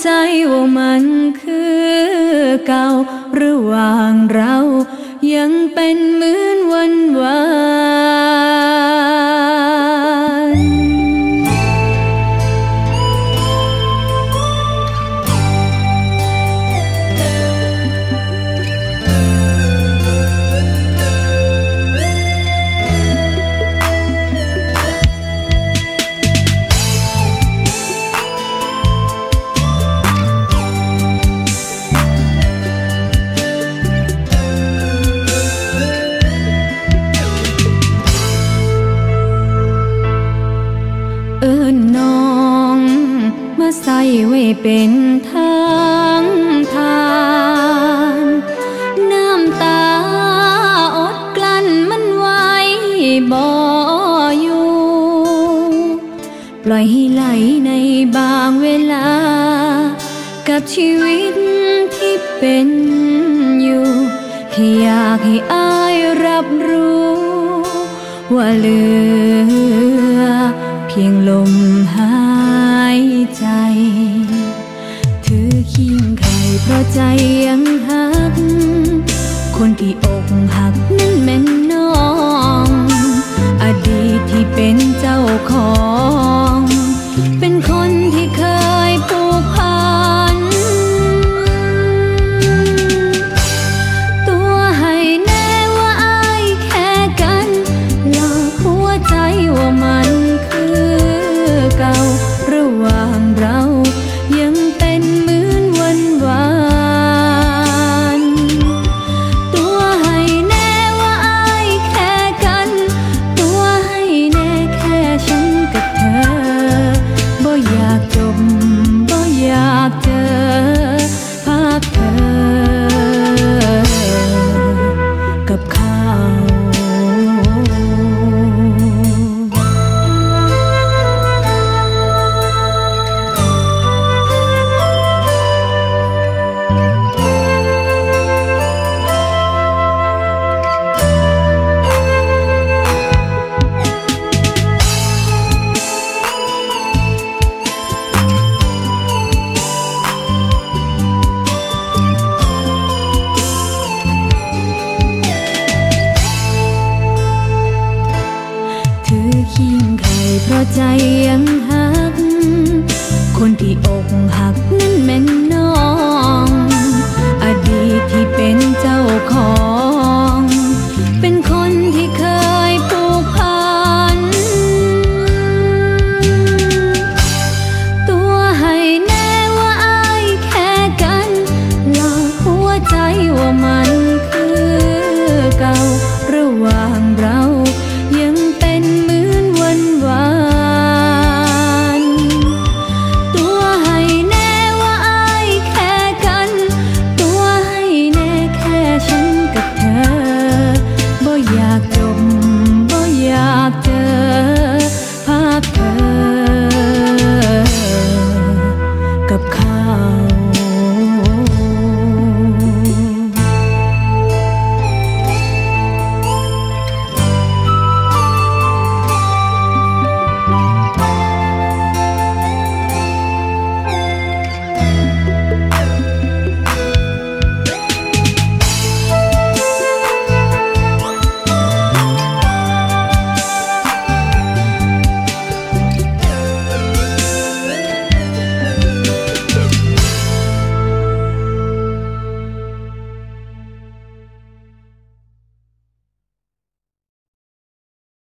ใจว่ามันคือเก่าระหว่างเรา ยังเป็นเหมือนวันวาน เอิ้นน้องมาใส่ไว้เป็นทางทานน้ำตาอดกลั้นมันไว้บ่อยู่ ปล่อยให้ไหลในบางเวลา กับชีวิตที่เป็นอยู่แค่อยากให้อายรับรู้ ว่าเหลือ พียงลมหายใจ ถือเคียงใครเพราะใจยังหัก คนที่อก ใครเพราะใจยังหัก คนที่อกหัก